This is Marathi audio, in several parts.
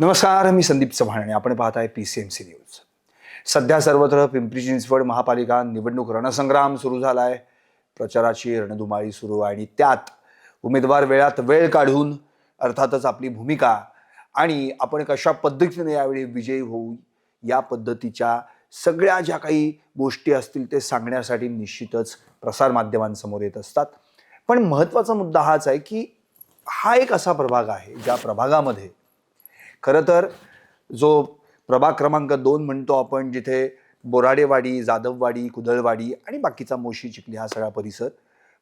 नमस्कार मी संदीप चव्हाण आणि आपण पाहत आहे P C M C news सध्या सर्वत्र पिंपरी चिंचवड महापालिका निवडणूक रणसंग्राम सुरू झाला आहे प्रचाराची रणधुमाळी सुरू आहे आणि त्यात उमेदवार वेळात वेळ काढून अर्थातच आपली भूमिका आणि आपण कशा पद्धतीने यावेळी विजयी होऊ या पद्धतीच्या सगळ्या ज्या काही गोष्टी असतील ते सांगण्यासाठी निश्चितच प्रसारमाध्यमांसमोर येत असतात. पण महत्त्वाचा मुद्दा हाच आहे की हा एक असा प्रभाग आहे ज्या प्रभागामध्ये खरं तर जो प्रभाग क्रमांक दोन म्हणतो आपण जिथे बोराडेवाडी जाधववाडी कुदळवाडी आणि बाकीचा मोशी चिखली हा सगळा परिसर.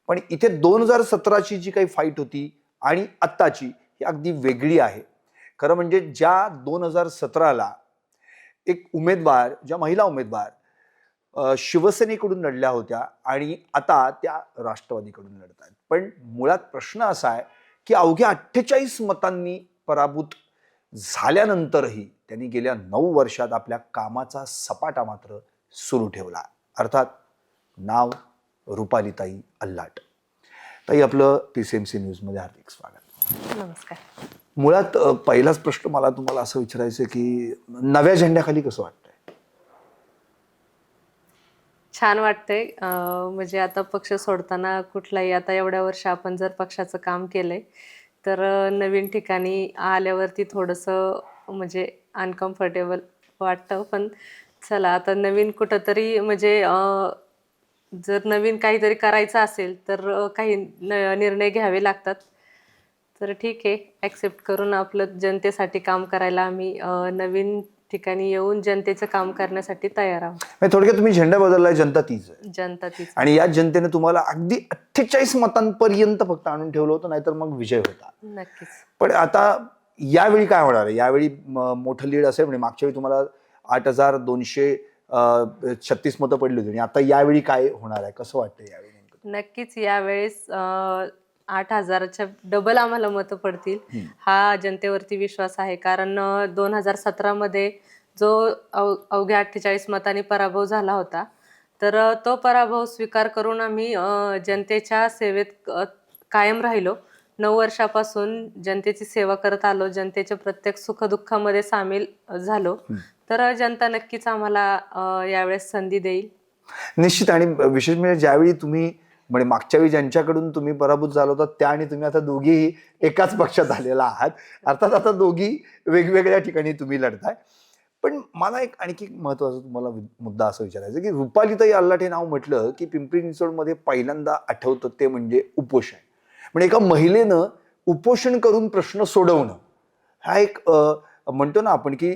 पण इथे दोन हजार सतराची जी काही फाईट होती आणि आत्ताची ही अगदी वेगळी आहे. खरं म्हणजे ज्या दोन हजार सतराला एक उमेदवार ज्या महिला उमेदवार शिवसेनेकडून लढल्या होत्या आणि आता त्या राष्ट्रवादीकडून लढत आहेत पण मुळात प्रश्न असा आहे की अवघ्या अठ्ठेचाळीस मतांनी पराभूत झाल्यानंतरही त्यांनी गेल्या नऊ वर्षात आपल्या कामाचा सपाटा मात्र सुरू ठेवला. अर्थात नाव रुपालीताई अल्लाट. ताई आपलं पी सी एम सी न्यूजमध्ये हार्दिक स्वागत. नमस्कार. मुळात पहिलाच प्रश्न मला तुम्हाला असं विचारायचं की नव्या झेंड्याखाली कसं वाटतंय? छान वाटतंय. म्हणजे आता पक्ष सोडताना कुठलाही आता एवढ्या वर्ष आपण जर पक्षाचं काम केलंय तर नवीन ठिकाणी आल्यावरती थोडंसं म्हणजे अनकम्फर्टेबल वाटतं. पण चला आता नवीन कुठंतरी म्हणजे जर नवीन काहीतरी करायचं असेल तर काही न- निर्णय घ्यावे लागतात. तर ठीक आहे ॲक्सेप्ट करून आपलं जनतेसाठी काम करायला आम्ही नवीन ठिकाणी येऊन जनतेचं काम करण्यासाठी तयार आहोत. म्हणजे थोडक्यात तुम्ही झेंडा बदललाय जनता तीच आहे. जनता तीच आणि या जनतेने तुम्हाला अगदी अठ्ठेचाळीस मतांपर्यंत फक्त आणून ठेवलं होतं नाहीतर मग विजय होता. नक्कीच. पण आता यावेळी काय होणार आहे? यावेळी म- मोठं लीड असेल म्हणजे मागच्या वेळी तुम्हाला आठ हजार दोनशे छत्तीस मतं पडली होती. आणि आता यावेळी काय होणार आहे? कसं वाटतं यावेळी नेमकं? नक्कीच यावेळेस अं, आठ हजाराच्या डबल आम्हाला मतं पडतील. हम्म. हा जनतेवरती विश्वास आहे. कारण दोन हजार सतरामध्ये जो अव अवघ्या अठ्ठेचाळीस मतांनी पराभव झाला होता. तर तो पराभव स्वीकार करून आम्ही जनतेच्या सेवेत कायम राहिलो. नऊ वर्षापासून जनतेची सेवा करत आलो. जनतेच्या प्रत्येक सुखदुःखामध्ये सामील झालो. तर जनता नक्कीच आम्हाला यावेळेस संधी देईल. निश्चित. आणि विशेष म्हणजे ज्यावेळी तुम्ही म्हणजे मागच्या वेळी ज्यांच्याकडून तुम्ही पराभूत झाला होता त्या आणि तुम्ही आता दोघीही एकाच पक्षात आलेला आहात. अर्थात आता दोघी वेगवेगळ्या ठिकाणी तुम्ही लढताय. पण मला एक आणखी महत्त्वाचा तुम्हाला मुद्दा असं विचारायचं की रुपालीताई अल्लाट हे नाव म्हटलं की पिंपरी चिंचवडमध्ये पहिल्यांदा आठवतं ते म्हणजे उपोषण. म्हणजे एका महिलेनं उपोषण करून प्रश्न सोडवणं. हा एक म्हणतो ना आपण की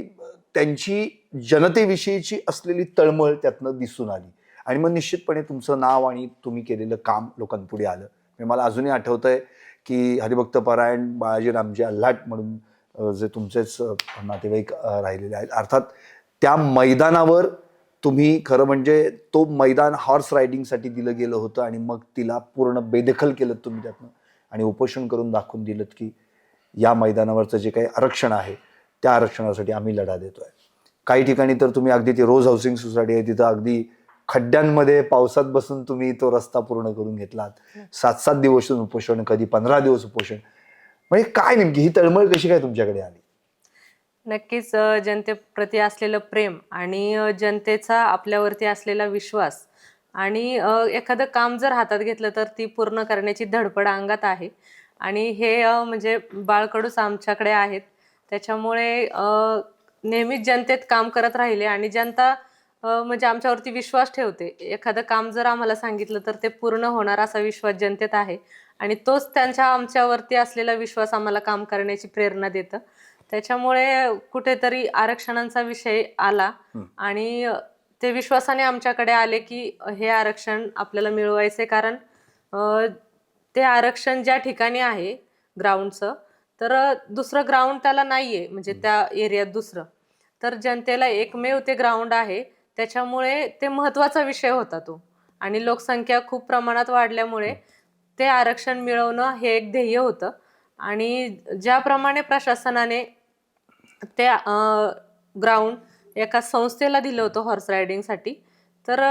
त्यांची जनतेविषयीची असलेली तळमळ त्यातनं दिसून आली. आणि मग निश्चितपणे तुमचं नाव आणि तुम्ही केलेलं काम लोकांपुढे आलं. म्हणजे मला अजूनही आठवतंय की हरिभक्त परायण बाळाजी रामजी अल्हाट म्हणून जे तुमचेच नातेवाईक राहिलेले आहेत. अर्थात त्या मैदानावर तुम्ही खरं म्हणजे तो मैदान हॉर्स रायडिंगसाठी दिलं गेलं होतं आणि मग तिला पूर्ण बेदखल केलं तुम्ही त्यातनं आणि उपोषण करून दाखवून दिलं की या मैदानावरचं जे काही आरक्षण आहे त्या आरक्षणासाठी आम्ही लढा देतोय. काही ठिकाणी तर तुम्ही अगदी ती रोज हाऊसिंग सोसायटी आहे तिथं अगदी खड्ड्यांमध्ये पावसात बसून तुम्ही तो रस्ता पूर्ण करून घेतलात. सात सात दिवस उपोषण कधी पंधरा दिवस उपोषण. म्हणजे काय नेमकी? ही तळमळ कशी काय तुमच्याकडे आली? नक्कीच जनतेप्रती असलेलं प्रेम आणि जनतेचा आपल्यावरती असलेला विश्वास आणि एखादं काम जर हातात घेतलं तर ती पूर्ण करण्याची धडपड अंगात आहे. आणि हे म्हणजे बाळकडूच आमच्याकडे आहेत. त्याच्यामुळे नेहमीच जनतेत काम करत राहिले आणि जनता म्हणजे आमच्यावरती विश्वास ठेवते. एखादं काम जर आम्हाला सांगितलं तर ते पूर्ण होणार असा विश्वास जनतेत आहे. आणि तोच त्यांच्या आमच्यावरती असलेला विश्वास आम्हाला काम करण्याची प्रेरणा देतं. त्याच्यामुळे कुठेतरी आरक्षणांचा विषय आला. आणि ते विश्वासाने आमच्याकडे आले की हे आरक्षण आपल्याला मिळवायचे कारण ते आरक्षण ज्या ठिकाणी आहे ग्राउंडचं तर दुसरं ग्राउंड त्याला नाहीये म्हणजे त्या एरियात दुसरं. तर जनतेला एकमेव ते ग्राउंड आहे त्याच्यामुळे ते महत्त्वाचा विषय होता तो. आणि लोकसंख्या खूप प्रमाणात वाढल्यामुळे ते आरक्षण मिळवणं हे एक ध्येय होतं. आणि ज्याप्रमाणे प्रशासनाने ते ग्राउंड एका संस्थेला दिलं होतं हॉर्स रायडिंगसाठी तर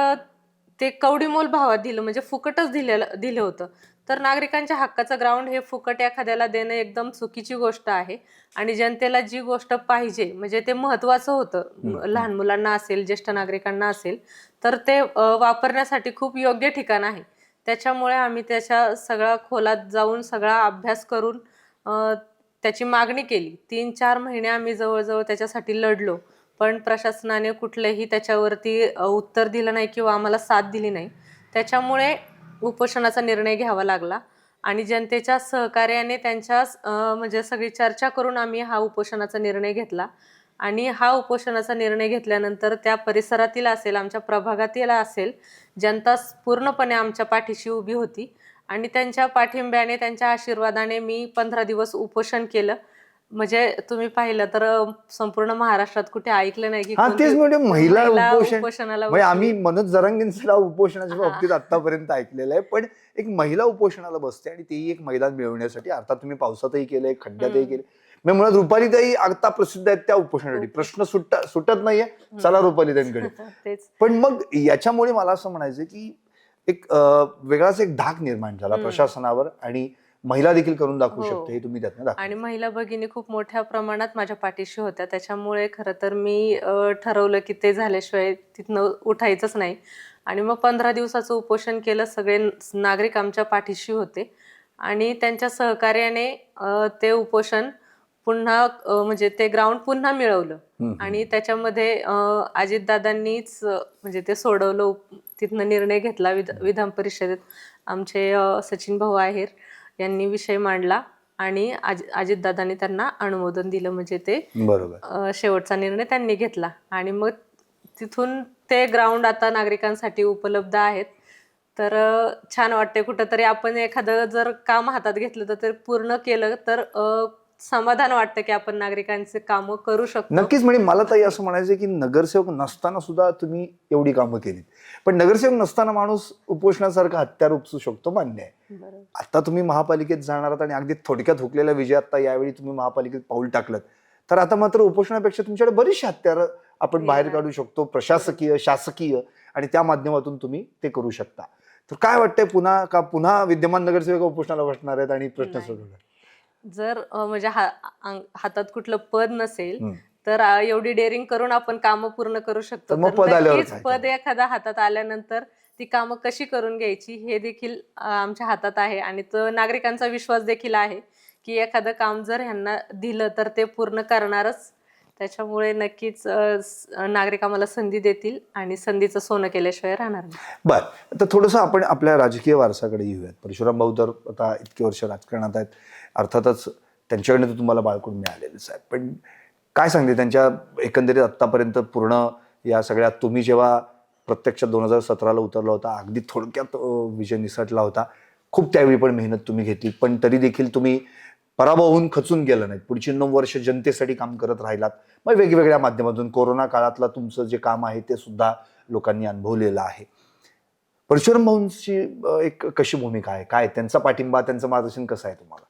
ते कवडीमोल भावात दिलं म्हणजे फुकटच दिलेलं दिलं होतं. तर नागरिकांच्या हक्काचं ग्राउंड हे फुकट एखाद्याला देणं एकदम चुकीची गोष्ट आहे. आणि जनतेला जी गोष्ट पाहिजे म्हणजे ते महत्वाचं होतं. लहान मुलांना असेल ज्येष्ठ नागरिकांना असेल तर ते वापरण्यासाठी खूप योग्य ठिकाण आहे. त्याच्यामुळे आम्ही त्याच्या सगळ्या खोलात जाऊन सगळा अभ्यास करून त्याची मागणी केली. तीन चार महिने आम्ही जवळजवळ त्याच्यासाठी लढलो. पण प्रशासनाने कुठलंही त्याच्यावरती उत्तर दिलं नाही किंवा आम्हाला साथ दिली नाही. त्याच्यामुळे उपोषणाचा निर्णय घ्यावा लागला. आणि जनतेच्या सहकार्याने त्यांच्या म्हणजे सगळी चर्चा करून आम्ही हा उपोषणाचा निर्णय घेतला. आणि हा उपोषणाचा निर्णय घेतल्यानंतर त्या परिसरातील असेल आमच्या प्रभागातील असेल जनता पूर्णपणे आमच्या पाठीशी उभी होती आणि त्यांच्या पाठिंब्याने त्यांच्या आशीर्वादाने मी पंधरा दिवस उपोषण केलं म्हणजे तुम्ही पाहिलं तर संपूर्ण महाराष्ट्रात कुठे ऐकलं नाही की हा तेच म्हणजे महिला उपोषण उपोषणाला म्हणजे आम्ही. मनोज जरांगेंचं उपोषणाच्या. बाबतीत आतापर्यंत ऐकलेलं आहे पण एक महिला उपोषणाला बसते आणि तेही एक मैदान मिळवण्यासाठी अर्थात तुम्ही पावसातही केलंय खड्ड्यातही. केले म्हणजे मुळात रुपालीताई आता प्रसिद्ध आहेत त्या उपोषणासाठी. प्रश्न सुट सुटत नाहीये. चला रुपालीताईंकडे पण मग याच्यामुळे मला असं म्हणायचं की एक वेगळाच एक धाक निर्माण झाला. प्रशासनावर आणि महिला देखील करून दाखवू हो. शकते हे तुम्ही त्यातनं दाखवा आणि महिला भगिनी खूप मोठ्या प्रमाणात माझ्या पाठीशी होत्या. त्याच्यामुळे खरं तर मी ठरवलं की ते झाल्याशिवाय तिथनं उठायचंच नाही. आणि मग पंधरा दिवसाचं उपोषण केलं सगळे नागरिक आमच्या पाठीशी होते. आणि त्यांच्या सहकार्याने ते उपोषण पुन्हा म्हणजे ते ग्राउंड पुन्हा मिळवलं. आणि त्याच्यामध्ये अजितदादांनीच म्हणजे ते सोडवलं तिथनं निर्णय घेतला विध विधान परिषदेत. आमचे सचिन भाऊ आहेर यांनी विषय मांडला आणि अजि अजितदादांनी त्यांना अनुमोदन दिलं. म्हणजे ते बरोबर. शेवटचा निर्णय त्यांनी घेतला. आणि मग तिथून ते ग्राउंड आता नागरिकांसाठी उपलब्ध आहेत. तर छान वाटते कुठंतरी आपण एखादं जर काम हातात घेतलं तर पूर्ण केलं तर समाधान वाटतं की आपण नागरिकांचे कामं करू शकतो. नक्कीच म्हणजे मला ताई असं म्हणायचं की नगरसेवक नसताना सुद्धा तुम्ही एवढी कामं केलीत. पण नगरसेवक नसताना माणूस उपोषणासारखा हत्यार उपसू शकतो मान्य आहे. आता तुम्ही महापालिकेत जाणार आहात आणि अगदी थोडक्यात हुकलेल्या विजय आता यावेळी तुम्ही महापालिकेत पाऊल टाकलं तर आता मात्र उपोषणापेक्षा तुमच्याकडे बरीचशी हत्यारं आपण बाहेर. काढू शकतो प्रशासकीय शासकीय आणि त्या माध्यमातून तुम्ही ते करू शकता. तर काय वाटतंय पुन्हा का पुन्हा विद्यमान नगरसेवक उपोषणाला बसणार आहेत आणि प्रश्न. सोडवणार जर अ, म्हणजे हा अंग- हातात कुठलं पद नसेल हम्म. तर अ, एवढी डेअरिंग करून आपण कामं पूर्ण करू शकतो. तर मग तर पद आल्यावर नक्कीच काय पद करायचं? एखादा हातात आल्यानंतर ती कामं कशी करून घ्यायची हे देखील अ, आमच्या हातात आहे. आणि तो नागरिकांचा विश्वास देखील आहे की एखादं काम जर ह्यांना दिलं तर ते पूर्ण करणारच. त्याच्यामुळे नक्कीच अ, स- नागरिक आम्हाला संधी देतील आणि संधीचं सोनं केल्याशिवाय राहणार नाही. बर. आता थोडंसं आपण आपल्या राजकीय वारसाकडे येऊयात. परशुराम भाऊ तर आता इतके वर्ष राजकारणात आहेत. अर्थातच त्यांच्याकडनं तर तुम्हाला बाळकून मिळालेलंच आहे पण काय सांगते त्यांच्या एकंदरीत आत्तापर्यंत पूर्ण या सगळ्यात तुम्ही जेव्हा प्रत्यक्षात दोन हजार सतराला उतरला होता अगदी थोडक्यात विजय निसटला होता खूप त्यावेळी पण मेहनत तुम्ही घेतली पण तरी देखील तुम्ही पराभव होऊन खचून गेलं नाहीत. पुढची नऊ वर्ष जनतेसाठी काम करत राहिलात. मग वेगवेगळ्या माध्यमातून कोरोना काळातला तुमचं जे काम आहे ते सुद्धा लोकांनी अनुभवलेलं आहे. परशुराम भाऊंची एक कशी भूमिका आहे? काय त्यांचा पाठिंबा त्यांचं मार्गदर्शन कसं आहे तुम्हाला?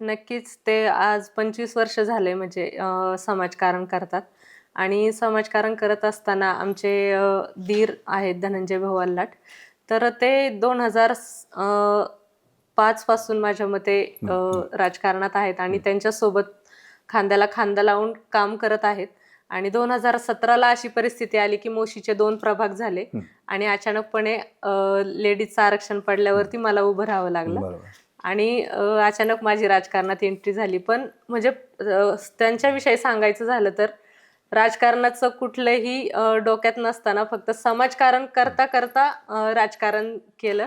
नक्कीच ते आज पंचवीस वर्ष झाले म्हणजे समाजकारण करतात. आणि समाजकारण करत असताना आमचे दीर आहेत धनंजय भाऊ अल्लाट तर ते दोन हजार पाच पासून माझ्या मते राजकारणात आहेत आणि त्यांच्यासोबत खांद्याला खांदा लावून काम करत आहेत. आणि दोन हजार सतराला अशी परिस्थिती आली की मोशीचे दोन प्रभाग झाले. आणि अचानकपणे लेडीजचं आरक्षण पडल्यावरती मला उभं राहावं लागलं. आणि अचानक माझी राजकारणात एंट्री झाली. पण म्हणजे त्यांच्याविषयी सांगायचं झालं तर राजकारणाचं कुठलंही डोक्यात नसताना फक्त समाजकारण करता करता राजकारण केलं.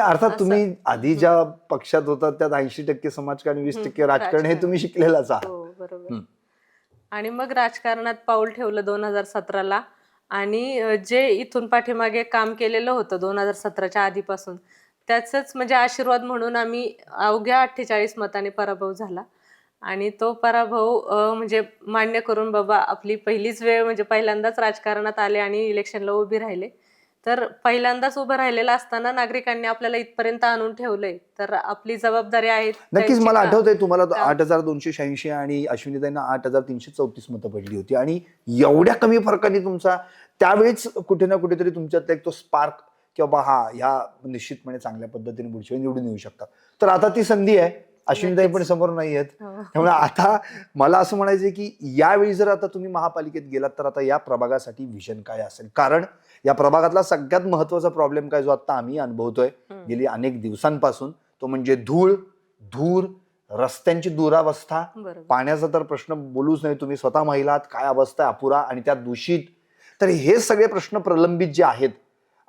अर्थात. तुम्ही आधी ज्या पक्षात होता त्यात ऐंशी टक्के समाजकारण वीस टक्के राजकारण हे. तुम्ही शिकलेलाच आहात. हो बरोबर. आणि मग राजकारणात पाऊल ठेवलं दोन हजार सतराला. आणि जे इथून पाठीमागे काम केलेलं होतं दोन हजार सतराच्या आधीपासून त्याचंच म्हणजे आशीर्वाद म्हणून आम्ही अवघ्या अठ्ठेचाळीस मताने पराभव झाला. आणि तो पराभव म्हणजे मान्य करून बाबा आपली पहिलीच वेळ म्हणजे पहिल्यांदाच राजकारणात आले आणि इलेक्शनला उभी राहिले. तर पहिल्यांदाच उभं राहिलेलं असताना नागरिकांनी आपल्याला इथपर्यंत आणून ठेवलंय. तर आपली जबाबदारी आहे नक्कीच मला आठवतंय तुम्हाला आठ हजार दोनशे शहाऐंशी आणि अश्विनीताईंना आठ हजार तीनशे चौतीस मतं पडली होती. आणि एवढ्या कमी फरकाने तुमचा त्यावेळेच कुठे ना कुठेतरी तुमच्यात एक तो स्पार्क की बाबा हा ह्या निश्चितपणे चांगल्या पद्धतीने पुढच्या वेळी निवडून येऊ शकतात. तर आता ती संधी आहे. अश्विनीताई पण. समोर नाही आहेत हो. त्यामुळे आता मला असं म्हणायचं की यावेळी जर आता तुम्ही महापालिकेत गेलात तर आता या प्रभागासाठी विजन काय असेल? कारण या प्रभागातला सगळ्यात महत्त्वाचा प्रॉब्लेम काय जो आता आम्ही अनुभवतोय. गेली अनेक दिवसांपासून तो म्हणजे धूळ धूर रस्त्यांची दुरावस्था. पाण्याचा तर प्रश्न बोलूच नाही तुम्ही स्वतः महिला काय अवस्था आहे अपुरा आणि त्या दूषित. तर हे सगळे प्रश्न प्रलंबित जे आहेत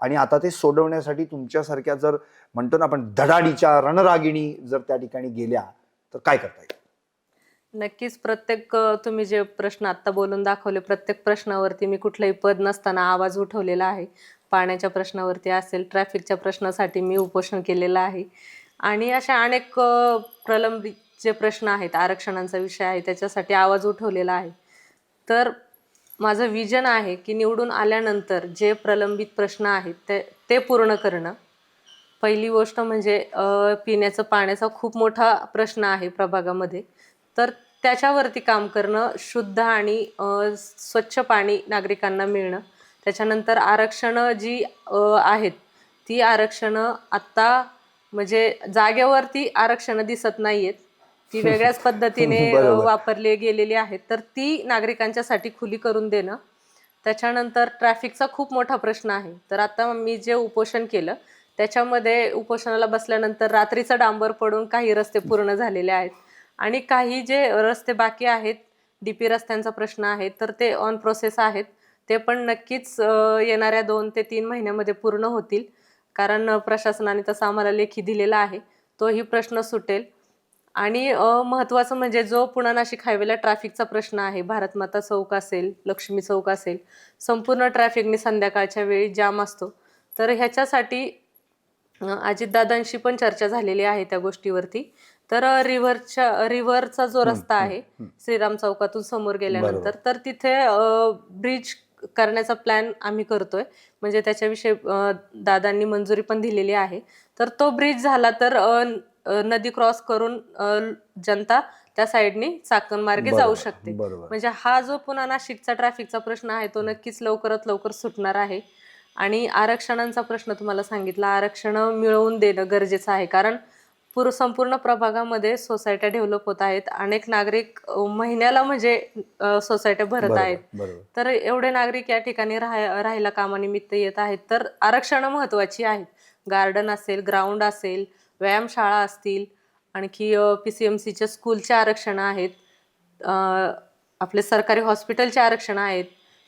आणि आता ते सोडवण्यासाठी तुमच्यासारख्या जर म्हणतो ना आपण धडाडीच्या रणरागिणी जर त्या ठिकाणी गेल्या तर काय करता येईल? नक्कीच प्रत्येक तुम्ही जे प्रश्न आत्ता बोलून दाखवले प्रत्येक प्रश्नावरती मी कुठलंही पद नसताना आवाज उठवलेला आहे. पाण्याच्या प्रश्नावरती असेल ट्रॅफिकच्या प्रश्नासाठी मी उपोषण केलेलं आहे. आणि अशा अनेक प्रलंबित जे प्रश्न आहेत आरक्षणांचा विषय आहे त्याच्यासाठी आवाज उठवलेला आहे. तर माझं विजन आहे की निवडून आल्यानंतर जे प्रलंबित प्रश्न आहेत ते ते पूर्ण करणं. पहिली गोष्ट म्हणजे पिण्याचं पाण्याचा खूप मोठा प्रश्न आहे प्रभागामध्ये. तर त्याच्यावरती काम करणं शुद्ध आणि स्वच्छ पाणी नागरिकांना मिळणं. त्याच्यानंतर आरक्षणं जी आहेत ती आरक्षणं आत्ता म्हणजे जागेवरती आरक्षणं दिसत नाही आहेत ती वेगळ्याच पद्धतीने. वापरली गेलेली आहेत तर ती नागरिकांच्यासाठी खुली करून देणं त्याच्यानंतर ट्रॅफिकचा खूप मोठा प्रश्न आहे. तर आता मी जे उपोषण केलं त्याच्यामध्ये उपोषणाला बसल्यानंतर रात्रीचं डांबर पडून काही रस्ते पूर्ण झालेले आहेत. आणि काही जे रस्ते बाकी आहेत डीपी रस्त्यांचा प्रश्न आहे तर ते ऑन प्रोसेस आहेत. ते पण नक्कीच येणाऱ्या दोन ते तीन महिन्यामध्ये पूर्ण होतील. कारण प्रशासनाने तसा आम्हाला लेखी दिलेला आहे. तोही प्रश्न सुटेल. आणि महत्त्वाचं म्हणजे जो पुणा नाशिक हायवेला ट्रॅफिकचा प्रश्न आहे भारतमाता चौक असेल लक्ष्मी चौक असेल संपूर्ण ट्रॅफिकने संध्याकाळच्या वेळी जाम असतो तर ह्याच्यासाठी अजितदादांशी पण चर्चा झालेली आहे त्या गोष्टीवरती तर रिव्हरच्या रिव्हरचा जो रस्ता आहे. श्रीराम चौकातून समोर गेल्यानंतर. तर तिथे ब्रिज करण्याचा प्लॅन आम्ही करतोय म्हणजे त्याच्याविषयी दादांनी मंजुरी पण दिलेली आहे तर तो ब्रिज झाला तर नदी क्रॉस करून जनता त्या साईडनी चाकण मार्गे जाऊ शकते. म्हणजे हा जो पुन्हा नाशिकचा ट्रॅफिकचा प्रश्न आहे तो नक्कीच लवकरात लवकर सुटणार आहे. आणि आरक्षणांचा प्रश्न तुम्हाला सांगितला आरक्षण मिळवून देणं गरजेचं आहे. कारण पूर संपूर्ण प्रभागामध्ये सोसायट्या डेव्हलप होत आहेत. अनेक नागरिक महिन्याला म्हणजे सोसायट्या भरत आहेत. तर एवढे नागरिक या ठिकाणी राहा राहायला कामानिमित्त येत आहेत. तर आरक्षणं महत्त्वाची आहेत. गार्डन असेल ग्राउंड असेल व्यायामशाळा असतील आणखी पी सी एम सीच्या स्कूलचे आरक्षणं आहेत आपले सरकारी हॉस्पिटलचे आरक्षणं आहेत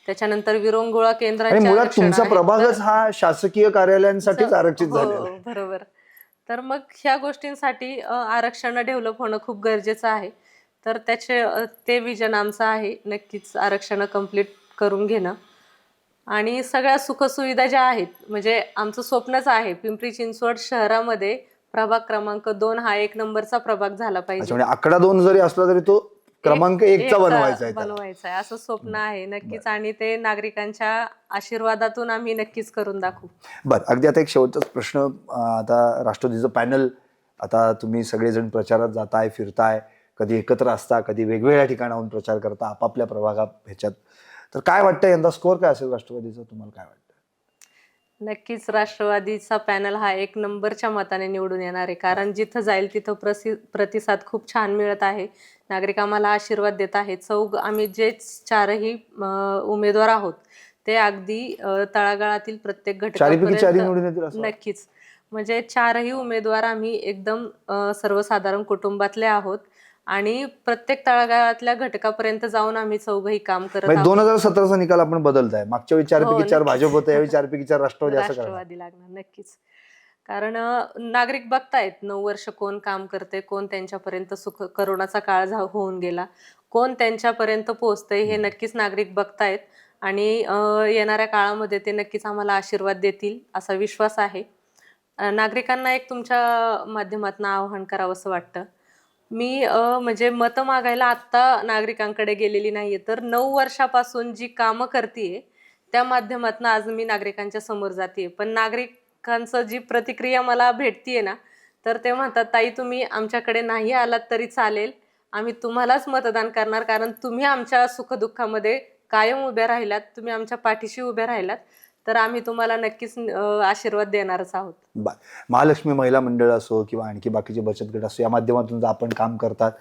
त्याच्यानंतर विरंगुळा आणि केंद्रांचे मुळात आरक्षणं तुमचा. प्रभागच हा शासकीय कार्यालयांसाठीच आरक्षित हो, आहे. बरोबर तर मग ह्या गोष्टींसाठी आरक्षण डेव्हलप होणं खूप गरजेचं आहे तर त्याचे ते विजन आमचं आहे नक्कीच आरक्षण कंप्लीट करून घेणं आणि सगळ्या सुखसुविधा ज्या आहेत म्हणजे आमचं स्वप्नच आहे पिंपरी चिंचवड शहरामध्ये प्रभाग क्रमांक दोन हा एक नंबरचा प्रभाग झाला पाहिजे. म्हणजे आकडा दोन जरी असला तरी तो क्रमांक एक- एकचा बनवायचा आहे. बनवायचा आहे. असं स्वप्न आहे. नक्कीच. आणि ते नागरिकांच्या आशीर्वादातून आम्ही नक्कीच करून दाखवू. बरं. अगदी आता एक शेवटचाच प्रश्न आता राष्ट्रवादीचं पॅनल आता तुम्ही सगळेजण प्रचारात जाताय फिरताय कधी एकत्र असता कधी वेगवेगळ्या ठिकाणाहून प्रचार करता आपापल्या प्रभागात ह्याच्यात. तर काय वाटतं यंदा स्कोअर काय असेल राष्ट्रवादीचा? तुम्हाला काय वाटतं नक्कीच राष्ट्रवादीचा पॅनल हा एक नंबरच्या मताने निवडून येणार आहे. कारण जिथं जाईल तिथं प्रसि प्रतिसाद खूप छान मिळत आहे. नागरिक आम्हाला आशीर्वाद देत आहेत. चौघ आम्ही जे चारही उमेदवार आहोत ते अगदी तळागाळातील प्रत्येक घटकापर्यंत वाटतं? नक्कीच. म्हणजे चारही उमेदवार आम्ही एकदम सर्वसाधारण कुटुंबातले आहोत. आणि प्रत्येक तळागाळातल्या घटकापर्यंत जाऊन आम्ही चौघही काम करत म्हणजे दोन हजार सतराचा निकाल आपण बदलताय. मागच्या वेळी चारपैकी हो, चार नक्कीच. भाजप होतं यावेळी चारपैकी चार राष्ट्रवादी असं राष्ट्रवादी लागणार नक्कीच. कारण नागरिक बघतायत नऊ वर्ष कोण काम करते कोण त्यांच्यापर्यंत सुख करोनाचा काळ होऊन गेला. कोण त्यांच्यापर्यंत पोहोचतंय हे नक्कीच नागरिक बघतायत. आणि येणाऱ्या काळामध्ये ते नक्कीच आम्हाला आशीर्वाद देतील असा विश्वास आहे. नागरिकांना एक तुमच्या माध्यमातून आवाहन करावंसं वाटतं. मी म्हणजे मतं मागायला आत्ता नागरिकांकडे गेलेली नाहीये. तर नऊ वर्षापासून जी कामं करते त्या माध्यमातून आज मी नागरिकांच्या समोर जाते पण नागरिकांचं जी प्रतिक्रिया मला भेटतीये ना तर ते म्हणतात ताई तुम्ही आमच्याकडे नाही आलात तरी चालेल. आम्ही तुम्हालाच मतदान करणार कारण तुम्ही आमच्या सुखदुःखामध्ये कायम उभ्या राहिलात तुम्ही आमच्या पाठीशी उभ्या राहिलात. तर आम्ही तुम्हाला नक्कीच आशीर्वाद देणारच आहोत. बा महालक्ष्मी महिला मंडळ असो किंवा आणखी बाकीचे बचत गट असो या माध्यमातून जर आपण काम करतात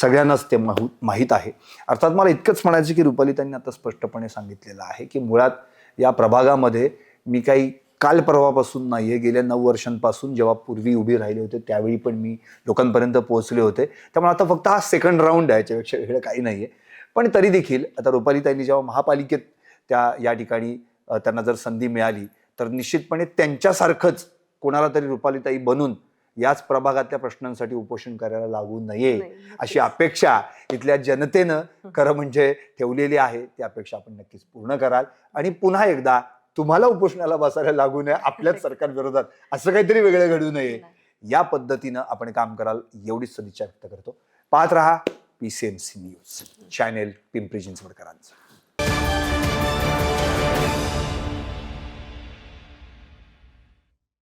सगळ्यांनाच ते माहू माहीत आहे. अर्थात मला इतकंच म्हणायचं की रुपाली त्यांनी आता स्पष्टपणे सांगितलेलं आहे की मुळात या प्रभागामध्ये मी काही काल परवापासून नाही आहे गेल्या नऊ वर्षांपासून जेव्हा पूर्वी उभी राहिले होते त्यावेळी पण मी लोकांपर्यंत पोहोचले होते. त्यामुळे आता फक्त हा सेकंड राऊंड आहे याच्यापेक्षा वेगळं काही नाही आहे पण तरी देखील आता रुपाली त्यांनी जेव्हा महापालिकेत त्या या ठिकाणी त्यांना जर संधी मिळाली तर निश्चितपणे त्यांच्यासारखंच कोणाला तरी रुपालीताई बनून याच प्रभागातल्या प्रश्नांसाठी उपोषण करायला लागू नये अशी अपेक्षा इथल्या जनतेनं खरं म्हणजे ठेवलेली आहे. ती अपेक्षा आपण नक्कीच पूर्ण कराल. आणि पुन्हा एकदा तुम्हाला उपोषणाला बसायला लागू नये आपल्याच सरकार विरोधात असं काहीतरी वेगळं घडू नये. या पद्धतीनं आपण काम कराल एवढीच सदिच्छा व्यक्त करतो. पाहत रहा P C M C news. Channel Pimpri चिंचवडकरांचं.